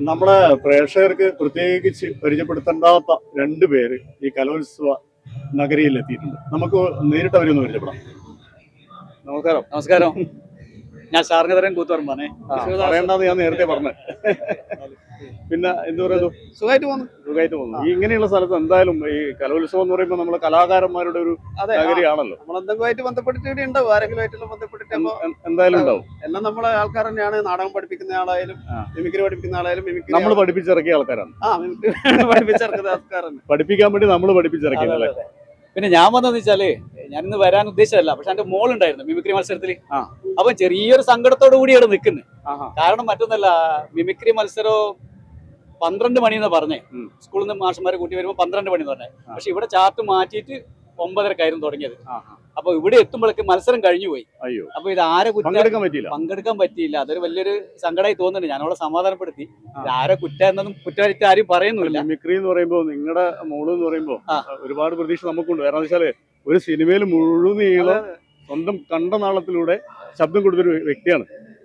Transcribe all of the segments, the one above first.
നമ്മുടെ പ്രേക്ഷകർക്ക് പ്രത്യേകിച്ച് പരിചയപ്പെടുത്തേണ്ടാത്ത രണ്ട് പേര് ഈ കലോത്സവ നഗരിയിൽ എത്തിയിട്ടുണ്ട് നമുക്ക് നേരിട്ട് അവരൊന്ന് പരിചയപ്പെടാം. നമസ്കാരം. നമസ്കാരം. ഞാൻ ശാർഗതരൻ കൂത്തുപറമ്പാണേ. ആ, പറയണ്ടെന്ന് ഞാൻ നേരത്തെ പറഞ്ഞു. പിന്നെ എന്ത് പറയുന്നു? സുഖമായിട്ട് പോകുന്നു സുഖമായിട്ട് പോകുന്നു ഈ ഇങ്ങനെയുള്ള സ്ഥലത്ത് എന്തായാലും ഈ കലോത്സവം എന്ന് പറയുമ്പോൾ നമ്മളെ കലാകാരന്മാരുടെ ഒരു നഗരിയാണല്ലോ. നമ്മളെന്തെങ്കിലുമായിട്ട് ബന്ധപ്പെട്ടിട്ട് ഇവിടെ ഉണ്ടാവും ആരെങ്കിലും ആയിട്ടുള്ള ബന്ധപ്പെട്ടിട്ട് എന്തായാലും ഉണ്ടാവും. എല്ലാം നമ്മളെ ആൾക്കാർ തന്നെയാണ്. നാടകം പഠിപ്പിക്കുന്ന ആളായാലും മിമിക്രി പഠിപ്പിക്കുന്ന ആളായാലും മിമിക്രി നമ്മൾ പഠിപ്പിച്ചിറക്കിയ ആൾക്കാരാണ്. ആ മിമിക്രി പഠിപ്പിച്ചിറക്കുന്ന ആൾക്കാരാണ്. പഠിപ്പിക്കാൻ വേണ്ടി നമ്മൾ പഠിപ്പിച്ചിറക്കിയതല്ലേ പിന്നെ ഞാൻ വന്നതെന്ന് വെച്ചാൽ ഞാൻ ഇന്ന് വരാൻ ഉദ്ദേശിച്ചതല്ല പക്ഷെ എന്റെ മോൾ ഉണ്ടായിരുന്നു മിമിക്രി മത്സരത്തിൽ. അപ്പൊ ചെറിയൊരു സങ്കടത്തോടു കൂടി അവിടെ നിൽക്കുന്നത് കാരണം മറ്റൊന്നല്ല മിമിക്രി മത്സരം പന്ത്രണ്ട് മണി എന്ന് പറഞ്ഞേ. സ്കൂളിൽ നിന്ന് മാഷന്മാരെ കൂട്ടി വരുമ്പോൾ പന്ത്രണ്ട് മണി എന്ന് പറഞ്ഞേ. പക്ഷെ ഇവിടെ ചാർട്ട് മാറ്റിയിട്ട് ഒമ്പതരക്കായിരുന്നു തുടങ്ങിയത്. അപ്പൊ ഇവിടെ എത്തുമ്പോഴേക്ക് മത്സരം കഴിഞ്ഞു പോയി അപ്പൊ ഇത് ആരെ കുറ്റം പങ്കെടുക്കാൻ പറ്റിയില്ല. അതൊരു വലിയൊരു സങ്കടമായി തോന്നുന്നുണ്ട്. ഞാൻ അവളെ സമാധാനപ്പെടുത്തി. ഇത് ആരെ കുറ്റ എന്നൊന്നും കുറ്റമായിട്ട് ആരും പറയുന്നില്ല മിക്രി എന്ന് പറയുമ്പോ നിങ്ങളുടെ മോൾ എന്ന് പറയുമ്പോ ഒരുപാട് പ്രതീക്ഷ നമുക്കുണ്ട്. കാരണം വെച്ചാൽ ഒരു സിനിമയിൽ മുഴുവൻ സ്വന്തം കണ്ട നാളത്തിലൂടെ ശബ്ദം കൊടുത്തൊരു വ്യക്തിയാണ്.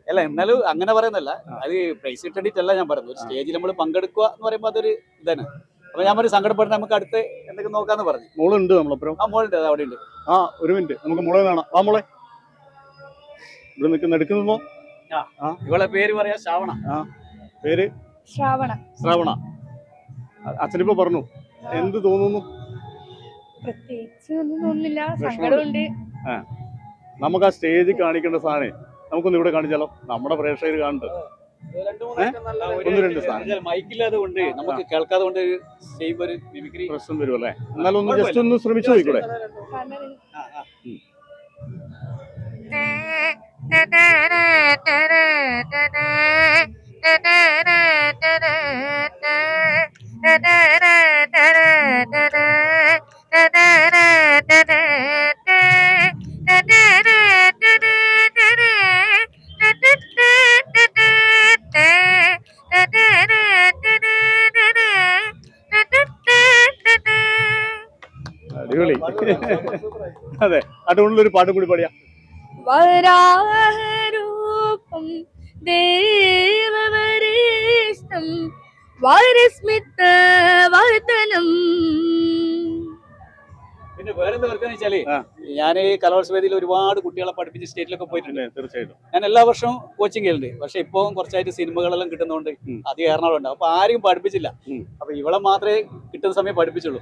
അല്ല എന്നാലും അങ്ങനെ പറയുന്നല്ല അത് പ്രൈസ് കിട്ടേണ്ടിട്ടല്ല ഞാൻ പറയുന്നത്. ഒരു സ്റ്റേജിൽ നമ്മൾ പങ്കെടുക്കുക എന്ന് പറയുമ്പോൾ അതൊരു ഇതാണ്. അപ്പൊ ഞാൻ ഒരു സങ്കടപ്പെടുന്ന നമുക്ക് അടുത്ത് എന്തൊക്കെ നോക്കാന്ന് പറഞ്ഞു. മോളുണ്ട് നമ്മളപ്പുറം. ആ മോളുണ്ട്. അവിടെ ഉണ്ട് ആ ഒരു മിനിറ്റ് നമുക്ക് മോളെ കാണാം. ആ മോളെ. ഇവിടെ നിൽക്കുന്ന എടുക്കുന്നോ ഇവളെ പേര് പറയാ ശ്രാവണ. ആ പേര്? ശ്രാവണ. ശ്രാവണ. അച്ഛനിപ്പോ പറഞ്ഞു. എന്ത് തോന്നുന്നു? പ്രത്യേകിച്ച് ഒന്നും തോന്നുന്നില്ല. സങ്കടമുണ്ട്. നമുക്ക് ആ സ്റ്റേജിൽ കാണിക്കേണ്ട സാധനം നമുക്കൊന്ന് ഇവിടെ കാണിച്ചാലോ? നമ്മുടെ പ്രേക്ഷകർ കാണുന്നുണ്ട്. ഒന്ന് രണ്ട് സാധനം. മൈക്കില്ലാതെ കൊണ്ട് നമുക്ക് കേൾക്കാതെ കൊണ്ട് ഒരു മിമിക്രി പ്രശ്നം വരും അല്ലേ എന്നാലും ഒന്ന് ജസ്റ്റ് ഒന്ന് ശ്രമിച്ചു നോക്കൂടെ അതെ അടുത്തുള്ള ഒരു പാട്ട് കൂടി പാടിയാ. വരാഹരൂപം ദേവവരേഷ്ടം വാരസ്മിത വർദ്ധനം. പിന്നെ വർക്കാന്ന് വെച്ചാൽ. ഞാൻ കലോത്സവ വേദിയിൽ ഒരുപാട് കുട്ടികളെ പഠിപ്പിച്ച് സ്റ്റേറ്റിലൊക്കെ പോയിട്ടുണ്ട്. തീർച്ചയായിട്ടും. ഞാൻ എല്ലാ വർഷവും കോച്ചിങ് ചെയ്യുന്നുണ്ട് പക്ഷെ ഇപ്പൊ കുറച്ചായിട്ട് സിനിമകളെല്ലാം കിട്ടുന്നതുകൊണ്ട് അത് അധികം എറണാകുളം അപ്പൊ ആരും പഠിപ്പിച്ചില്ല. അപ്പൊ ഇവളെ മാത്രമേ കിട്ടുന്ന സമയം പഠിപ്പിച്ചുള്ളൂ.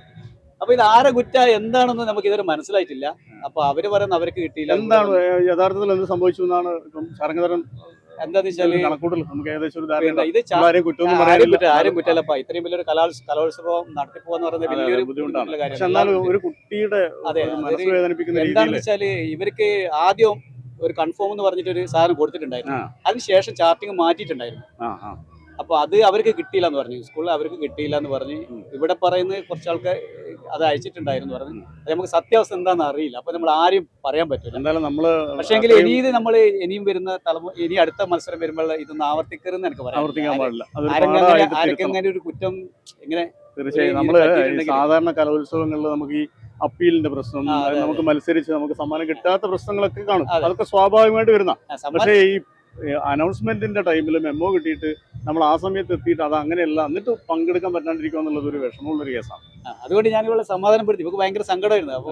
അപ്പൊ ഇത് ആരെ കുറ്റ? എന്താണെന്ന് നമുക്ക് ഇതുവരെ മനസ്സിലായിട്ടില്ല. അപ്പൊ അവർ പറയുന്ന അവർക്ക് കിട്ടിയില്ല. എന്താണ് യഥാർത്ഥത്തിൽ എന്ത് സംഭവിച്ചു എന്നാണ് ശരംഗധരൻ എന്താന്ന് വെച്ചാൽ ഇത് ആരും ഇത്രയും വലിയൊരു കലോത്സവം കലോത്സവം നടത്തിപ്പോന്ന് പറയുന്നത് അതെ, അതെ, വലിയൊരു ബുദ്ധിമുട്ടാണ്. ബുദ്ധിമുട്ടുള്ള പക്ഷെ ഒരു കുട്ടിയുടെ അതെ, എന്താണെന്ന് വെച്ചാൽ ഇവർക്ക് ആദ്യം ഒരു കൺഫേം എന്ന് പറഞ്ഞിട്ട് ഒരു സാധനം കൊടുത്തിട്ടുണ്ടായിരുന്നു. അതിനുശേഷം ചാർട്ടിങ് മാറ്റിയിട്ടുണ്ടായിരുന്നു. അപ്പൊ അത് അവർക്ക് കിട്ടിയില്ല എന്ന് പറഞ്ഞു. സ്കൂളിൽ അവർക്ക് കിട്ടിയില്ല എന്ന് പറഞ്ഞ് ഇവിടെ പറയുന്ന കുറച്ച് ആൾക്കാർ അത് അയച്ചിട്ടുണ്ടായിരുന്നു പറഞ്ഞു. അത് നമുക്ക് സത്യാവസ്ഥ എന്താണെന്ന് അറിയില്ല. അപ്പൊ നമ്മൾ ആരും പറയാൻ പറ്റില്ല എന്തായാലും നമ്മൾ പക്ഷേ എങ്കിൽ ഇനി ഇത് നമ്മൾ ഇനിയും വരുന്ന തലമുറ ഇനി അടുത്ത മത്സരം വരുമ്പോൾ ഇതൊന്നും ആവർത്തിക്കരുതെന്ന് എനിക്ക് ആവർത്തിക്കാൻ പറയാം പാടില്ല. തിരുത്തണം. അങ്ങനെ ഒരു കുറ്റം ഇങ്ങനെ തീർച്ചയായും നമ്മൾ സാധാരണ കലോത്സവങ്ങളിൽ നമുക്ക് ഈ അപ്പീലിന്റെ പ്രശ്നം നമുക്ക് മത്സരിച്ച് നമുക്ക് സമ്മാനം കിട്ടാത്ത പ്രശ്നങ്ങളൊക്കെ കാണും. അതൊക്കെ സ്വാഭാവികമായിട്ട് വരുന്ന പക്ഷേ ഈ അനൗൺസ്മെന്റിന്റെ ടൈമിൽ മെമ്മോ കിട്ടിയിട്ട് നമ്മൾ ആ സമയത്ത് എത്തിയിട്ട് അത് അങ്ങനെയല്ല എന്നിട്ട് പങ്കെടുക്കാൻ പറ്റാണ്ടിരിക്കുക എന്നുള്ളത് ഒരു വിഷമമുള്ളൊരു കേസാണ്. അതുകൊണ്ട് ഞാൻ ഇവിടെ സമാധാനപ്പെടുത്തി. നമുക്ക് ഭയങ്കര സങ്കടമായിരുന്നു. അപ്പൊ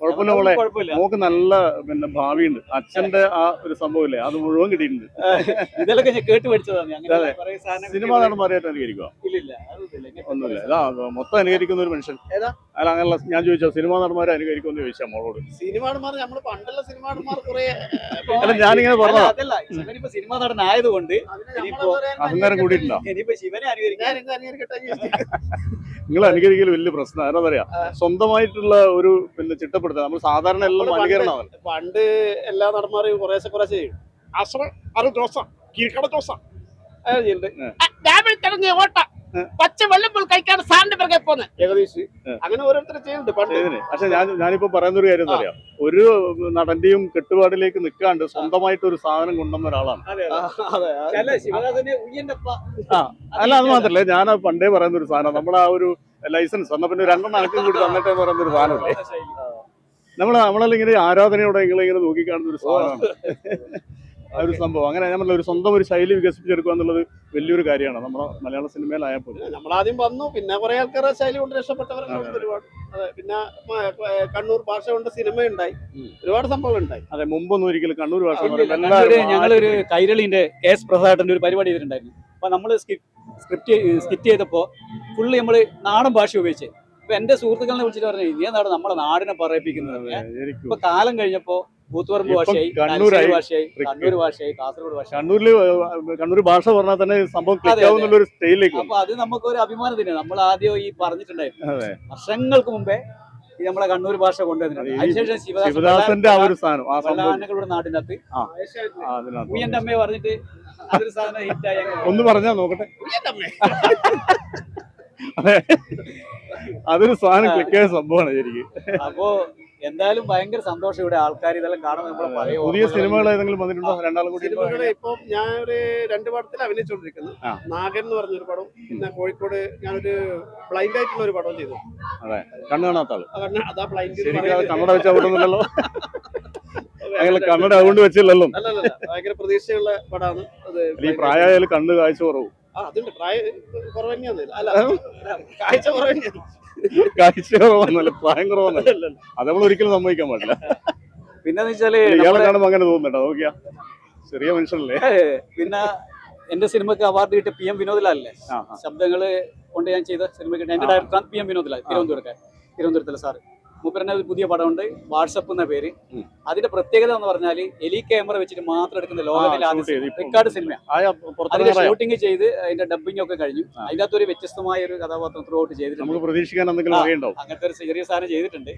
കുഴപ്പമില്ല മോളെ. നല്ല പിന്നെ ഭാവിയുണ്ട്. അച്ഛന്റെ ആ ഒരു സംഭവമില്ലേ? അത് മുഴുവൻ കിട്ടിയിട്ടുണ്ട്. ഇതെല്ലാം ഞാൻ കേട്ട് പഠിച്ചതാണ്. കുറേ സിനിമ നടന്മാരായിട്ട് അനുകരിക്കുക ഇല്ലില്ല ഒന്നുമില്ല. ഇതാ മൊത്തം അനുകരിക്കുന്ന ഒരു മനുഷ്യൻ. ഏതാ? അല്ല അങ്ങനെയുള്ള ഞാൻ ചോദിച്ചാ സിനിമാ നടന്മാരെ അനുകരിക്കുമെന്ന് ചോദിച്ചാ മോളോട്. സിനിമാടന്മാർ നമ്മൾ പണ്ടുള്ള സിനിമാടന്മാർ കുറെ അല്ല ഞാനിങ്ങനെ പറഞ്ഞു അതല്ല ഇവനിപ്പോ സിനിമ നടനായതുകൊണ്ട് ഇനിയിപ്പോ അഹങ്കാരം കൂടിയിട്ടുണ്ടോ? ഇനിയിപ്പോ ശിവനെ അനുകരിക്കാൻ നിങ്ങൾ അനുകരിക്കൽ വലിയ പ്രശ്നം. എന്താ പറയാ? സ്വന്തമായിട്ടുള്ള ഒരു പിന്നെ ചിട്ടപ്പെടുത്തുക നമ്മൾ സാധാരണ എല്ലാം മലികരണ അനുകരണമാണ് പണ്ട് എല്ലാ നടന്മാരെയും കുറേശ്ശെ കുറേശ്ശെ ചെയ്യും. ദോശ കീഴ്ക്കട ദോശ. ഓട്ട. പച്ച സാറിന്റെ പിറകെ ഏകദേശം. അങ്ങനെ ഓരോരുത്തർ ചെയ്യുന്നുണ്ട് പണ്ട്. പക്ഷെ ഞാൻ ഞാനിപ്പോ പറയുന്ന ഒരു കാര്യം എന്താ ഒരു നടന്റെയും കെട്ടുപാടിലേക്ക് നിൽക്കാണ്ട് സ്വന്തമായിട്ട് ഒരു സാധനം കൊണ്ടുവന്ന ഒരാളാണ്. അല്ല അത് മാത്രല്ല. ഞാൻ പണ്ടേ പറയുന്ന ഒരു സാധനം. നമ്മളാ ആ ഒരു ലൈസൻസ്. വന്ന പിന്നെ രണ്ടെണ്ണം അനക്കും കൂടി തന്നിട്ടേ പറയുന്ന ഒരു സാധനമല്ലേ? നമ്മൾ നമ്മളെല്ലാം ഇങ്ങനെ ആരാധനയോടെ നിങ്ങളെ ഇങ്ങനെ നോക്കിക്കാണുന്ന ഒരു സാധനമാണ്. ആ ഒരു സംഭവം. അങ്ങനെ നമ്മൾ ഒരു സ്വന്തം ഒരു ശൈലി വികസിപ്പിച്ചെടുക്കുക എന്നുള്ളത് വലിയൊരു കാര്യമാണ്. നമ്മുടെ മലയാള സിനിമയിലായാൽ പോലും. നമ്മളാദ്യം വന്നു. പിന്നെ കുറെ ആൾക്കാരുടെ ശൈലി കൊണ്ട് രക്ഷപ്പെട്ടവരുണ്ട് ഒരുപാട്. അതെ പിന്നെ കണ്ണൂർ ഭാഷ കൊണ്ട് സിനിമ ഉണ്ടായി ഒരുപാട് സംഭവങ്ങൾ ഉണ്ടായി. അതെ മുമ്പൊന്നും ഒരിക്കലും കണ്ണൂർ ഭാഷ ഞങ്ങളൊരു കൈരളിന്റെ കെ എസ് പ്രസാദിന്റെ ഒരു പരിപാടി ചെയ്തിട്ടുണ്ടായിരുന്നു. അപ്പൊ നമ്മൾ സ്ക്രിപ്റ്റ് സ്കിറ്റ് ചെയ്തപ്പോ ഫുള്ള് നമ്മൾ നാടൻ ഭാഷ ഉപയോഗിച്ച്. ഇപ്പൊ എന്റെ സുഹൃത്തുക്കളെ വിളിച്ചിട്ട് പറഞ്ഞു നീ എന്താണ് നമ്മുടെ നാടിനെ പറയിപ്പിക്കുന്നത്? ഇപ്പൊ കാലം കഴിഞ്ഞപ്പോ കൂത്തുപറമ്പ് ഭാഷയായി കണ്ണൂരായി, തലശ്ശേരി ഭാഷയായി. കണ്ണൂർ ഭാഷയായി കാസർഗോഡ് ഭാഷ കണ്ണൂരിൽ കണ്ണൂർ ഭാഷ പറഞ്ഞാൽ തന്നെ സംഭവം അപ്പൊ അത്. നമുക്ക് ഒരു സ്റ്റൈലിലേക്ക് വന്നു. അപ്പൊ അത് നമുക്കൊരു അഭിമാനം തന്നെയാണ് നമ്മൾ ആദ്യം ഈ പറഞ്ഞിട്ടുണ്ടായിരുന്നു. വർഷങ്ങൾക്ക് മുമ്പേ ഈ നമ്മളെ കണ്ണൂർ ഭാഷ കൊണ്ടുവന്നിട്ടുണ്ട്. അതിനുശേഷം ശിവദാസന്റെ ആ ഒരു സാധനം അകത്ത് ഉയ്യന്റെ അമ്മയെ പറഞ്ഞിട്ട് അതൊരു സാധനം ഹിറ്റായി ഒന്ന് പറഞ്ഞാ നോക്കട്ടെ. ഉയ്യന്റെ അമ്മേ. അതൊരു സാധനം ക്ലിക്ക് ആയ സംഭവമാണ് ശരിക്കും. അപ്പോ എന്തായാലും ഭയങ്കര സന്തോഷം ഇവിടെ ആൾക്കാർ ഇതെല്ലാം കാണുമ്പോൾ നമ്മളെ പറയും പുതിയ സിനിമകൾ ഏതെങ്കിലും വന്നിട്ടുണ്ടോ? രണ്ടാളും കൂടി സിനിമകൾ ഇപ്പൊ ഞാൻ ഒരു രണ്ട് പടത്തിൽ അഭിനയിച്ചുകൊണ്ടിരിക്കുന്നു നാഗൻ എന്ന് പറഞ്ഞൊരു പടം പിന്നെ കോഴിക്കോട് ഞാനൊരു ബ്ലൈൻഡ് ആയിട്ടുള്ള ഒരു പടം ചെയ്തു. അതെ. കണ്ണു കാണാത്ത ആൾ. അതാ ബ്ലൈൻഡ് കണ്ണട വെച്ചാൽ വിടുന്നില്ലല്ലോ അങ്ങനെ കണ്ണട അതുകൊണ്ട് വെച്ചില്ലല്ലോ. ഭയങ്കര പ്രതീക്ഷയുള്ള പടമാണ്. അത് ഈ പ്രായമായാലും കണ്ണ് കാഴ്ച കുറവും. അതുണ്ട്. പ്രായം കുറവ് തന്നെയാണ്. അല്ല കാഴ്ച കുറവ് തന്നെയാണ്. കാഴ്ച കുറവൊന്നുമല്ല പ്രായം കുറവൊന്നുമല്ല. അത് നമ്മൾ ഒരിക്കലും സമ്മതിക്കാൻ പാടില്ല. പിന്നെന്ന് വെച്ചാൽ ഇയാളെ കാണുമ്പോൾ അങ്ങനെ തോന്നുന്നുണ്ടോ? നോക്കിയാ. ചെറിയ മനുഷ്യനല്ലേ? പിന്നെ എന്റെ സിനിമക്ക് അവാർഡ് കിട്ടിയ പി എം വിനോദിലല്ലേ ആ, ആ. ശബ്ദങ്ങൾ കൊണ്ട് ഞാൻ ചെയ്ത സിനിമ എന്റെ ഡയറക്ടറാണ് പി എം വിനോദിലാൽ തിരുവനന്തപുരത്തെ തിരുവനന്തപുരത്തിലെ സാറ്? മൂപ്പരനെ ഒരു പുതിയ പടമുണ്ട്. വാട്സപ്പ് എന്ന പേര്. അതിന്റെ പ്രത്യേകത എന്ന് പറഞ്ഞാൽ എലി ക്യാമറ വെച്ചിട്ട് മാത്രം എടുക്കുന്ന ലോകത്തിലെ ആദ്യ. റെക്കോർഡ് സിനിമ അതിന്റെ ഷൂട്ടിംഗ് ചെയ്ത് അതിന്റെ ഡബിംഗ് ഒക്കെ കഴിഞ്ഞു. അതിനകത്ത് അതിന്റെ അകത്ത് ഒരു വ്യത്യസ്തമായ ഒരു കഥാപാത്രം ത്രൂ ഔട്ട് ചെയ്തിട്ടുണ്ട് പ്രതീക്ഷിക്കാൻ അങ്ങനത്തെ ഒരു ചെറിയ സാധനം ചെയ്തിട്ടുണ്ട്.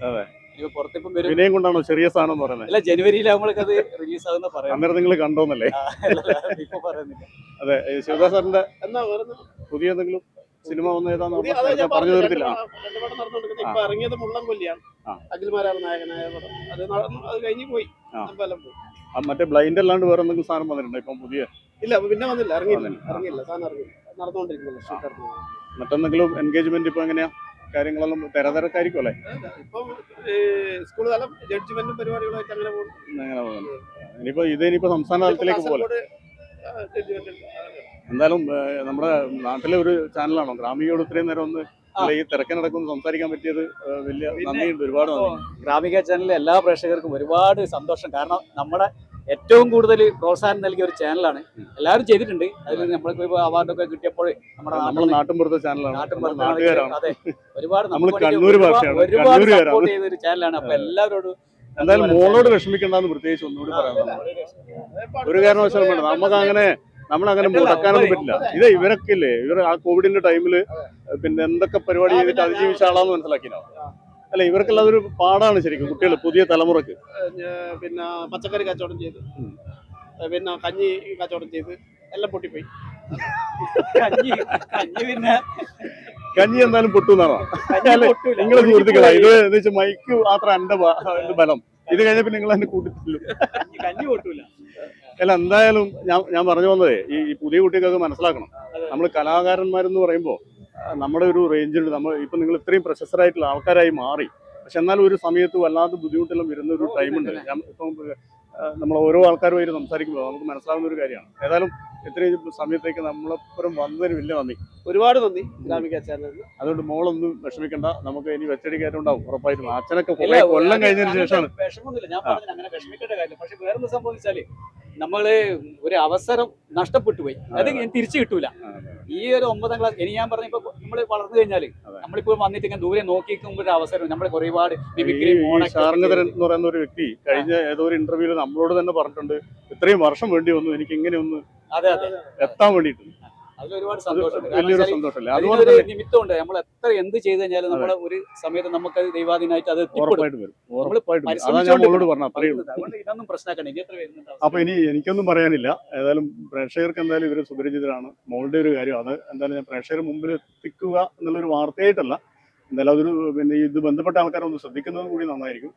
പുറത്തിപ്പം വരും. കൊണ്ടാണോ ചെറിയ സാധനം പറയുന്നത്? അല്ല നമ്മൾക്ക് അത് റിലീസ് ആകുന്ന പറയാം. അന്നേരം നിങ്ങൾ കണ്ടോന്നല്ലേ? ഇപ്പൊ പറയുന്നില്ല. അതെ ശിവദാസ് സാറിന്റെ എന്നാ പുതിയ എന്തെങ്കിലും സിനിമ വന്ന ഏതാന്ന് പറഞ്ഞു തീർത്തില്ല. ഇപ്പൊ ഇറങ്ങിയത് മുള്ളം കൊല്ലിയാണ്. അഖിൽമാരാണ് നായകനായ പടം. അത് അത് കഴിഞ്ഞു പോയി. അമ്പലം പോയി. മറ്റേ ബ്ലൈൻഡ് അല്ലാണ്ട് വേറെ എന്തെങ്കിലും സാധനം വന്നിട്ടുണ്ടോ? ഇപ്പം പുതിയ ഇല്ല പിന്നെ വന്നില്ല. ഇറങ്ങിയില്ല. ഇറങ്ങിയില്ല. സാധനം ഇറങ്ങിയില്ല. നടന്നുകൊണ്ടിരിക്കുന്നു മറ്റെന്തെങ്കിലും എൻഗേജ്മെന്റ് ഇപ്പൊ എങ്ങനെയാ? കാര്യങ്ങളെല്ലാം തിരതിരക്കായിരിക്കും അല്ലേ? ഇപ്പം സ്കൂൾ തലം ജഡ്ജ്മെന്റും പരിപാടികളായിട്ട് അങ്ങനെ പോകും അങ്ങനെ പോകുന്നത് ഇനിയിപ്പോ ഇത് ഇനിയിപ്പോ സംസ്ഥാന തലത്തിലേക്ക് പോലെ എന്തായാലും നമ്മുടെ നാട്ടിലെ ഒരു ചാനലാണോ? ഗ്രാമികയോട് ഇത്രയും നേരം ഒന്ന് ഈ തിരക്കിനടക്കൊന്ന് സംസാരിക്കാൻ പറ്റിയത് വലിയ നന്ദിയുണ്ട് ഒരുപാട് നന്ദി. ഗ്രാമിക ചാനലിലെ എല്ലാ പ്രേക്ഷകർക്കും ഒരുപാട് സന്തോഷം. കാരണം നമ്മുടെ ഏറ്റവും കൂടുതൽ പ്രോത്സാഹനം നൽകിയ ഒരു ചാനലാണ്. എല്ലാവരും ചെയ്തിട്ടുണ്ട്. അതിൽ നമ്മൾക്ക് അവാർഡ് അവാർഡൊക്കെ കിട്ടിയപ്പോൾ നമ്മുടെ നമ്മൾ നാട്ടിൽ നാട്ടും ചാനലാണ്. നാട്ടിൻ നമ്മൾ അതെ. ഒരുപാട് ഒരുപാട്. സപ്പോർട്ട് ചെയ്ത ഒരു ചാനലാണ്. അപ്പൊ എല്ലാവരോടും എന്തായാലും മോളോട് വിഷമിക്കണ്ടെന്ന് പ്രത്യേകിച്ച് ഒന്നുകൂടി പറയാം ഒരു കാരണവശാലും വേണ്ട. നമുക്ക് അങ്ങനെ നമ്മൾ അങ്ങനെ മുടക്കാനൊന്നും പറ്റില്ല. ഇത് ഇവരൊക്കെ ഇല്ലേ ഇവർ ആ കോവിഡിന്റെ ടൈമിൽ പിന്നെ എന്തൊക്കെ പരിപാടി ചെയ്തിട്ട് അതിജീവിച്ചാളാന്ന് അതിജീവിച്ച ആളാന്ന് മനസ്സിലാക്കിനോ അല്ല ഇവർക്കെല്ലാം അതൊരു പാടാണ് ശരിക്കും കുട്ടികൾ പുതിയ തലമുറയ്ക്ക്. പിന്നെ പച്ചക്കറി കച്ചവടം ചെയ്ത്. പിന്നെ കഞ്ഞി കച്ചവടം ചെയ്ത് എല്ലാം പൊട്ടിപ്പോയി. കഞ്ഞി കഞ്ഞി പിന്നെ കഞ്ഞി എന്തായാലും പൊട്ടുന്നാണോ. നിങ്ങളെ സുഹൃത്തുക്കളാ ഇത് മൈക്ക് മാത്രം എന്റെ ബലം. ഇത് കഴിഞ്ഞപ്പോ നിങ്ങൾ എന്നെ കൂട്ടിട്ടില്ല കഞ്ഞി- കഞ്ഞി പൊട്ടൂല. അല്ല എന്തായാലും ഞാൻ ഞാൻ പറഞ്ഞു വന്നതേ ഈ ഈ പുതിയ കുട്ടികൾക്ക് മനസ്സിലാക്കണം. നമ്മൾ കലാകാരന്മാരെന്ന് പറയുമ്പോൾ നമ്മുടെ ഒരു റേഞ്ചിൽ നമ്മൾ ഇപ്പം നിങ്ങൾ ഇത്രയും പ്രശസ്തരായിട്ടുള്ള ആൾക്കാരായി മാറി. പക്ഷെ എന്നാലും ഒരു സമയത്ത് വല്ലാതെ ബുദ്ധിമുട്ടെല്ലാം വരുന്ന ഒരു ടൈമുണ്ട് ഞാൻ ഇപ്പം നമ്മൾ ഓരോ ആൾക്കാരുമായിട്ട് സംസാരിക്കുമ്പോൾ നമുക്ക് മനസ്സിലാവുന്ന ഒരു കാര്യമാണ്. ഏതായാലും ഇത്രയും സമയത്തേക്ക് നമ്മളപ്പുറം വന്നതിന് വലിയ നന്ദി. ഒരുപാട് നന്ദി ഗ്രാമിക ചാനലിന്. അതുകൊണ്ട് മോളൊന്നും വിഷമിക്കണ്ട. നമുക്ക് ഇനി വെച്ചടി കയറ്റുണ്ടാവും ഉറപ്പായിട്ടും. അച്ഛനൊക്കെ കൊല്ലം കഴിഞ്ഞതിന് ശേഷമാണ്. വിഷമൊന്നുമില്ല ഞാൻ പറഞ്ഞില്ല അങ്ങനെ വിഷമിക്കേണ്ട കാര്യം പക്ഷെ വേറൊന്ന് സംഭവിച്ചാൽ നമ്മൾ ഒരു അവസരം നഷ്ടപ്പെട്ടു പോയി. അത് ഞാൻ തിരിച്ചു കിട്ടൂല. ഈ ഒരു ഒമ്പതാം ക്ലാസ് ഇനി ഞാൻ പറഞ്ഞ ഇപ്പൊ നമ്മൾ വളർന്നു കഴിഞ്ഞാൽ അതെ. നമ്മളിപ്പോ വന്നിട്ട് ഇങ്ങനെ ദൂരെ നോക്കി ഒരു അവസരം നമ്മൾ ഒരുപാട് എന്ന് പറയുന്ന ഒരു വ്യക്തി കഴിഞ്ഞ ഏതോ ഒരു ഇന്റർവ്യൂവിൽ നമ്മളോട് തന്നെ പറഞ്ഞിട്ടുണ്ട് ഇത്രയും വർഷം വേണ്ടി വന്നു എനിക്ക് ഇങ്ങനെ ഒന്ന് അതെ അതെ. എത്താൻ വേണ്ടിയിട്ട്. അതിൽ ഒരുപാട് അത് സന്തോഷമുണ്ട് അതുപോലെ നിമിത്തമുണ്ട്. നമ്മൾ എത്ര എന്ത് ചെയ്ത് കഴിഞ്ഞാലും നമ്മളെ ഒരു സമയത്ത് നമുക്ക് ദൈവാധീനായിട്ട് അത് ഇതൊന്നും പ്രശ്നമാക്കണ്ട. അപ്പൊ ഇനി എനിക്കൊന്നും പറയാനില്ല. ഏതായാലും പ്രേക്ഷകർക്ക് എന്തായാലും ഇവർ സുപരിചിതരാണ്. മോളുടെ ഒരു കാര്യം. അത് എന്തായാലും ഞാൻ പ്രേക്ഷകർ മുമ്പിൽ എത്തിക്കുക എന്നുള്ളൊരു വാർത്തയായിട്ടല്ല. എന്തായാലും അതൊരു പിന്നെ ഇത് ബന്ധപ്പെട്ട ആൾക്കാരൊന്ന് ശ്രദ്ധിക്കുന്നതും കൂടി നന്നായിരിക്കും.